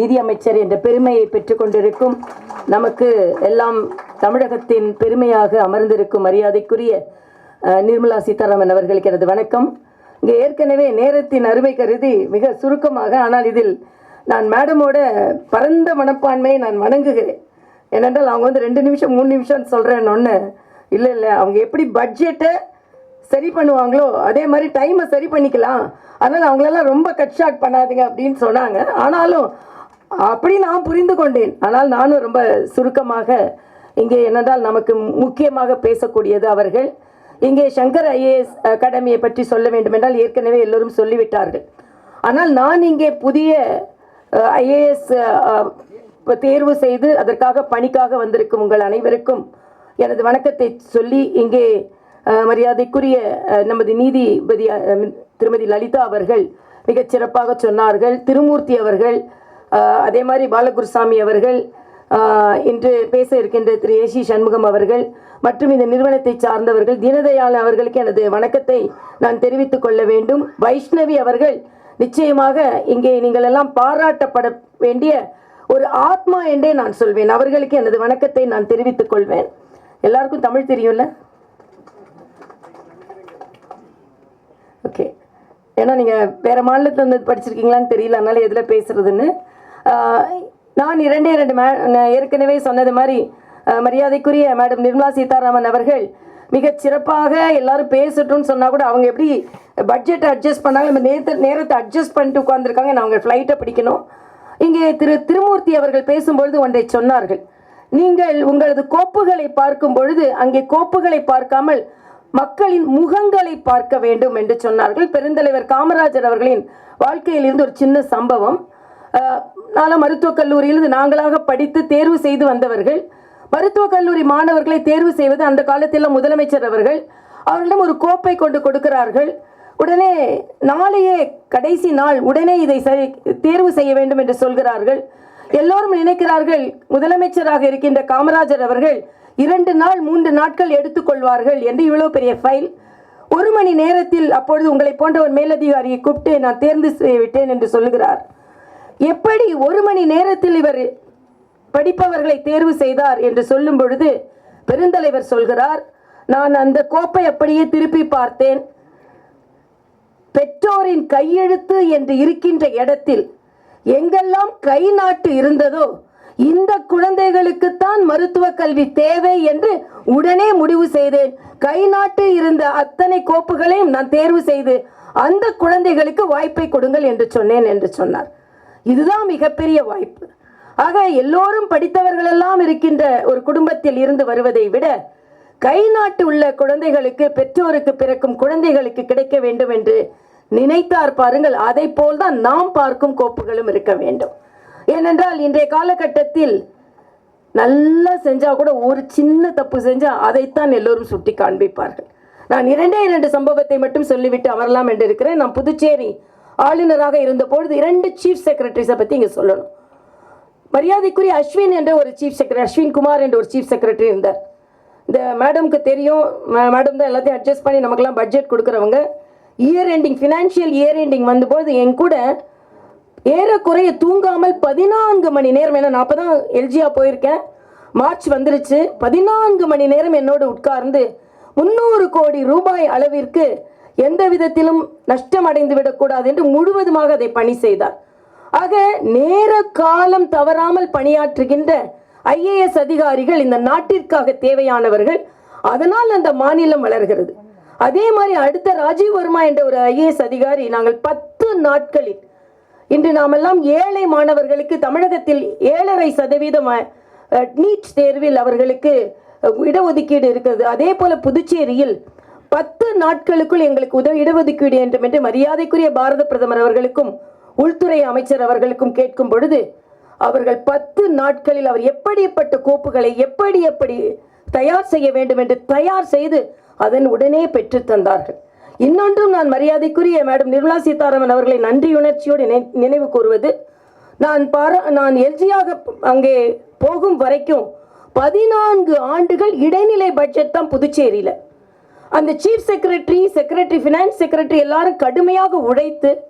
நிதி அமைச்சர் என்ற பெருமையை பெற்றுக்கொண்டிருக்கும் நமக்கு எல்லாம் தமிழகத்தின் பெருமையாக அமர்ந்திருக்கும் மரியாதைக்குரிய நிர்மலா சீதாராமன் அவர்களுக்கு எனது வணக்கம். இங்கே ஏற்கனவே நேரத்தின் அருமை கருதி மிக சுருக்கமாக ஆனால் இதில் நான் மேடமோட பரந்த மனப்பான்மையை நான் வணங்குகிறேன். ஏனென்றால் அவங்க வந்து ரெண்டு நிமிஷம் மூணு நிமிஷம் சொல்கிறேன்னு ஒன்று இல்லை இல்லை அவங்க எப்படி பட்ஜெட்டை சரி பண்ணுவாங்களோ? அதே மாதிரி டைமை சரி பண்ணிக்கலாம். அதனால் அவங்களெல்லாம் ரொம்ப கட் ஷாட் பண்ணாதீங்க அப்படின்னு சொன்னாங்க. ஆனாலும் அப்படி நான் புரிந்து கொண்டேன். ஆனால் நானும் ரொம்ப சுருக்கமாக இங்கே என்னென்றால் நமக்கு முக்கியமாக பேசக்கூடியது அவர்கள். இங்கே சங்கர் ஐஏஎஸ் அகாடமியை பற்றி சொல்ல வேண்டுமென்றால் ஏற்கனவே எல்லோரும் சொல்லிவிட்டார்கள். ஆனால் நான் இங்கே புதிய ஐஏஎஸ் தேர்வு செய்து அதற்காக பணிக்காக வந்திருக்கும் உங்கள் அனைவருக்கும் எனது வணக்கத்தை சொல்லி இங்கே மரியாதைக்குரிய நமது நீதிபதி திருமதி லலிதா அவர்கள் மிகச் சிறப்பாக சொன்னார்கள். திருமூர்த்தி அவர்கள் அதே மாதிரி பாலகுருசாமி அவர்கள் இன்று பேச இருக்கின்ற திரு ஏசி சண்முகம் அவர்கள் மற்றும் இந்த நிறுவனத்தை சார்ந்தவர்கள் தீனதயாள் அவர்களுக்கு எனது வணக்கத்தை நான் தெரிவித்துக் கொள்ள வேண்டும். வைஷ்ணவி அவர்கள் நிச்சயமாக இங்கே நீங்கள் எல்லாம் பாராட்டப்பட வேண்டிய ஒரு ஆத்மா என்றே நான் சொல்வேன். அவர்களுக்கு எனது வணக்கத்தை நான் தெரிவித்துக் கொள்வேன். எல்லாருக்கும் தமிழ் தெரியும்ல? ஏன்னா நீங்கள் வேறு மாநிலத்தில் வந்து படிச்சிருக்கீங்களான்னு தெரியல அதனால் எதில் பேசுகிறதுன்னு நான் இரண்டே இரண்டு மே ஏற்கனவே சொன்னது மாதிரி மரியாதைக்குரிய மேடம் நிர்மலா சீதாராமன் அவர்கள் மிகச் சிறப்பாக எல்லாரும் பேசட்டும்னு சொன்னால் கூட அவங்க எப்படி பட்ஜெட்டை அட்ஜஸ்ட் பண்ணாங்க நம்ம நேரத்தை நேரத்தை அட்ஜஸ்ட் பண்ணிட்டு உட்காந்துருக்காங்க நான் அவங்க ஃப்ளைட்டை பிடிக்கணும். இங்கே திரு திருமூர்த்தி அவர்கள் பேசும்பொழுது ஒன்றை சொன்னார்கள். நீங்கள் உங்களது கோப்புகளை பார்க்கும் பொழுது அங்கே கோப்புகளை பார்க்காமல் மக்களின் முகங்களை பார்க்க வேண்டும் என்று சொன்னார்கள். பெருந்தலைவர் காமராஜர் அவர்களின் வாழ்க்கையில் இருந்து ஒரு சின்ன சம்பவம். அஹ், நாலாம் மருத்துவக் கல்லூரியிலிருந்து நாங்களாக படித்து தேர்வு செய்து வந்தவர்கள். மருத்துவக் கல்லூரி மாணவர்களை தேர்வு செய்வது அந்த காலத்தில் முதலமைச்சர் அவர்கள். அவர்களிடம் ஒரு கோப்பை கொண்டு கொடுக்கிறார்கள். உடனே நாளையே கடைசி நாள் உடனே இதை சரி தேர்வு செய்ய வேண்டும் என்று சொல்கிறார்கள். எல்லோரும் நினைக்கிறார்கள் முதலமைச்சராக இருக்கின்ற காமராஜர் அவர்கள் இரண்டு நாள் மூன்று நாட்கள் எடுத்துக்கொள்வார்கள் என்று இவ்வளோ பெரிய ஃபைல் ஒரு மணி நேரத்தில் அப்பொழுது உங்களை போன்ற ஒரு மேலதிகாரியை கூப்பிட்டு நான் தேர்ந்து செய்யவிட்டேன் என்று சொல்லுகிறார். எப்படி ஒரு மணி நேரத்தில் இவர் படிப்பவர்களை தேர்வு செய்தார் என்று சொல்லும் பொழுது பெருந்தலைவர் சொல்கிறார் நான் அந்த கோப்பை அப்படியே திருப்பி பார்த்தேன். பெற்றோரின் கையெழுத்து என்று இருக்கின்ற இடத்தில் எங்கெல்லாம் கை நாட்டு இருந்ததோ இந்த குழந்தைகளுக்குத்தான் மருத்துவ கல்வி தேவை என்று உடனே முடிவு செய்தேன். கை நாட்டு இருந்த அத்தனை கோப்புகளையும் நான் தேர்வு செய்து அந்த குழந்தைகளுக்கு வாய்ப்பை கொடுங்கள் என்று சொன்னேன் என்று சொன்னார். இதுதான் மிகப்பெரிய வாய்ப்பு. ஆக எல்லோரும் படித்தவர்கள் எல்லாம் இருக்கின்ற ஒரு குடும்பத்தில் இருந்து வருவதை விட கை நாட்டு உள்ள குழந்தைகளுக்கு பெற்றோருக்கு பிறக்கும் குழந்தைகளுக்கு கிடைக்க வேண்டும் என்று நினைத்தார் பாருங்கள். அதை போல்தான் நாம் பார்க்கும் கோப்புகளும் இருக்க வேண்டும். ஏனென்றால் இன்றைய காலகட்டத்தில் நல்லா செஞ்சா கூட ஒரு சின்ன தப்பு செஞ்சா அதைத்தான் எல்லோரும் சுட்டி காண்பிப்பார்கள். நான் இரண்டே இரண்டு சம்பவத்தை மட்டும் சொல்லிவிட்டு அமரலாம் என்று இருக்கிறேன். நான் புதுச்சேரி ஆளுநராக இருந்த பொழுது இரண்டு சீஃப் செக்ரட்டரிஸை பற்றி இங்கே சொல்லணும். மரியாதைக்குரிய அஸ்வின் என்ற ஒரு சீஃப் செக்ரட்டரி அஸ்வின் குமார் என்ற ஒரு சீஃப் செக்ரட்டரி இருந்தார். இந்த மேடம்க்கு தெரியும். மேடம் தான் எல்லாத்தையும் அட்ஜஸ்ட் பண்ணி நமக்கெல்லாம் பட்ஜெட் கொடுக்குறவங்க. Year ending financial year ending வந்தபோது என் கூட ஏறக்குறைய தூங்காமல் பதினான்கு மணி நேரம் ஏன்னா நான் அப்போ தான் எல்ஜியா போயிருக்கேன். மார்ச் வந்துருச்சு. பதினான்கு மணி நேரம் என்னோடு உட்கார்ந்து முந்நூறு கோடி ரூபாய் அளவிற்கு எந்த விதத்திலும் நஷ்டம் அடைந்து விடக்கூடாது என்று முழுவதுமாக அதை பணி செய்தார். ஆக நேர காலம் தவறாமல் பணியாற்றுகின்ற ஐஏஎஸ் அதிகாரிகள் இந்த நாட்டிற்காக தேவையானவர்கள் அதனால் அந்த மாநிலம் வளர்கிறது. அதே மாதிரி அடுத்த ராஜீவ் வர்மா என்ற ஒரு ஐஏஎஸ் அதிகாரி நாங்கள் பத்து நாட்களில் இன்று நாமெல்லாம் ஏழை மாணவர்களுக்கு தமிழகத்தில் ஏழரை சதவீதம் நீட் தேர்வில் அவர்களுக்கு இடஒதுக்கீடு இருக்கிறது. அதே போல புதுச்சேரியில் பத்து நாட்களுக்குள் எங்களுக்கு உதவி இடஒதுக்கீடு வேண்டும் என்று மரியாதைக்குரிய பாரத பிரதமர் அவர்களுக்கும் உள்துறை அமைச்சர் அவர்களுக்கும் கேட்கும் பொழுது அவர்கள் பத்து நாட்களில் அவர் எப்படிப்பட்ட கோப்புகளை எப்படி எப்படி தயார் செய்ய வேண்டும் என்று தயார் செய்து அதன் உடனே பெற்று தந்தார்கள். இன்னொன்றும் நான் மரியாதைக்குரிய மேடம் நிர்மலா சீதாராமன் அவர்களை நன்றியுணர்ச்சியோடு நினை நினைவு கூறுவது நான் பார நான் எல்ஜியாக அங்கே போகும் வரைக்கும் பதினான்கு ஆண்டுகள் இடைநிலை பட்ஜெட் தான் புதுச்சேரியில். அந்த chief secretary secretary finance secretary எல்லாரும் கடுமையாக உழைத்து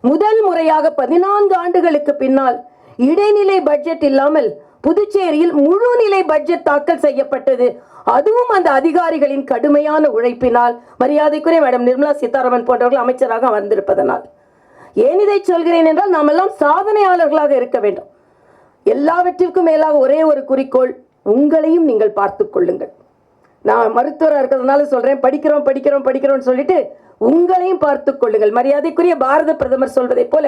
முதல் முறையாக பதினான்கு ஆண்டுகளுக்கு பின்னால் இடைநிலை பட்ஜெட் இல்லாமல் புதுச்சேரியில் முழுநிலை பட்ஜெட் தாக்கல் செய்யப்பட்டது. அதுவும் அந்த அதிகாரிகளின் கடுமையான உழைப்பினால். மரியாதைக்குரிய மேடம் நிர்மலா சீதாராமன் போன்றவர்கள் அமைச்சராக வந்திருப்பதனால் ஏன் இதை சொல்கிறேன் என்றால் நாம் எல்லாம் சாதனையாளர்களாக இருக்க வேண்டும். எல்லாவற்றிற்கும் மேலாக ஒரே ஒரு குறிக்கோள் உங்களையும் நீங்கள் பார்த்து கொள்ளுங்கள். நான் மருத்துவராக இருக்கிறதுனால சொல்றேன் படிக்கிறோம் படிக்கிறோம் படிக்கிறோம்னு சொல்லிட்டு உங்களையும் பார்த்து கொள்ளுங்கள். மரியாதைக்குரிய பாரத பிரதமர் சொல்வதை போல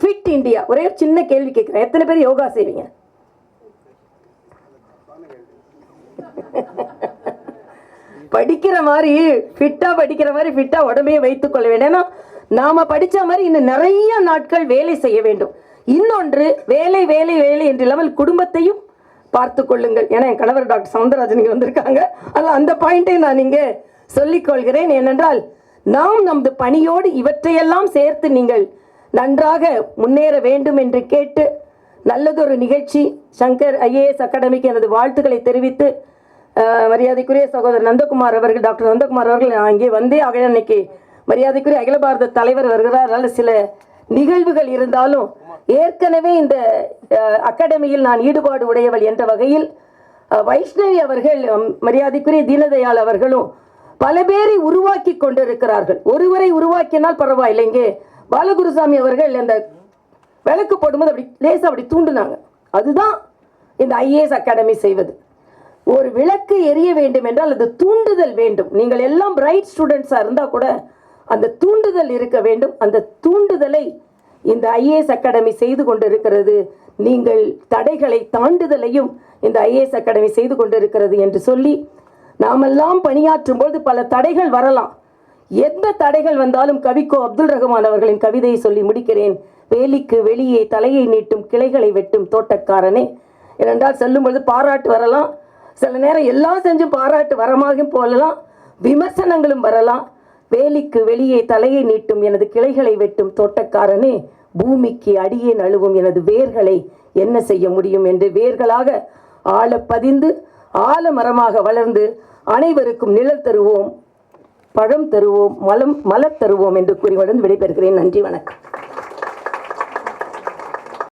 ஃபிட் இந்தியா ஒரே ஒரு சின்ன கேள்வி கேட்குறேன். எத்தனை பேர் யோகா செய்வீங்க? படிக்கிற மாதிரி ஃபிட்டா படிக்கிற மாதிரி ஃபிட்டா உடம்பையே வைத்துக் கொள்ள வேண்டும். ஏன்னா நாம படிச்ச மாதிரி இன்னும் நிறைய நாட்கள் வேலை செய்ய வேண்டும். இன்னொன்று வேலை வேலை வேலை என்று இல்லாமல் குடும்பத்தையும் பார்த்து கொள்ளுங்கள். ஏன்னா என் கணவர் டாக்டர் சவுந்தரராஜன் இங்கே வந்திருக்காங்க. அதில் அந்த பாயிண்ட்டை நான் இங்கே சொல்லிக் கொள்கிறேன். ஏனென்றால் நாம் நமது பணியோடு இவற்றையெல்லாம் சேர்த்து நீங்கள் நன்றாக முன்னேற வேண்டும் என்று கேட்டு நல்லதொரு நிகழ்ச்சி. சங்கர் ஐஏஎஸ் அகாடமிக்கு எனது வாழ்த்துக்களை தெரிவித்து மரியாதைக்குரிய சகோதரர் நந்தகுமார் அவர்கள் டாக்டர் நந்தகுமார் அவர்கள் நான் இங்கே வந்தே ஆக அன்னைக்கு மரியாதைக்குரிய அகில பாரத தலைவர் வருகிறார் சில நிகழ்வுகள் இருந்தாலும் ஏற்கனவே இந்த அகாடமியில் நான் ஈடுபாடு உடையவள் என்ற வகையில் வைஷ்ணவி அவர்கள் மரியாதைக்குரிய தீனதயாள் அவர்களும் பல பேரை உருவாக்கி கொண்டிருக்கிறார்கள். ஒருவரை உருவாக்கினால் பரவாயில்லை. இங்கே பாலகுருசாமி அவர்கள் அந்த விளக்கு போடும்போது அப்படி லேசாக அப்படி தூண்டுனாங்க. அதுதான் இந்த ஐஏஎஸ் அகாடமி செய்வது. ஒரு விளக்கு எரிய வேண்டும் என்றால் அது தூண்டுதல் வேண்டும். நீங்கள் எல்லாம் பிரைட் ஸ்டூடெண்ட்ஸாக இருந்தால் கூட அந்த தூண்டுதல் இருக்க வேண்டும். அந்த தூண்டுதலை இந்த ஐஏஎஸ் அகாடமி செய்து கொண்டிருக்கிறது. நீங்கள் தடைகளை தாண்டுதலையும் இந்த ஐஏஎஸ் அகாடமி செய்து கொண்டிருக்கிறது என்று சொல்லி நாமெல்லாம் பணியாற்றும் போது பல தடைகள் வரலாம். எந்த தடைகள் வந்தாலும் கவிக்கோ அப்துல் ரஹ்மான் அவர்களின் கவிதையை சொல்லி முடிக்கிறேன். வேலிக்கு வெளியே தலையை நீட்டும் கிளைகளை வெட்டும் தோட்டக்காரனே. ஏனென்றால் செல்லும் பொழுது பாராட்டு வரலாம். சில நேரம் எல்லாம் செஞ்சும் பாராட்டு வரமாகும் போலலாம் விமர்சனங்களும் வரலாம். வேலிக்கு வெளியே தலையை நீட்டும் எனது கிளைகளை வெட்டும் தோட்டக்காரனே பூமிக்கு அடியே நழுவும் எனது வேர்களை என்ன செய்ய முடியும் என்று வேர்களாக ஆழ பதிந்து ஆலமரமாக வளர்ந்து அனைவருக்கும் நிழல் தருவோம் பழம் தருவோம் மலம் மலர் தருவோம் என்று கூறி விடைபெறுகிறேன். நன்றி வணக்கம்.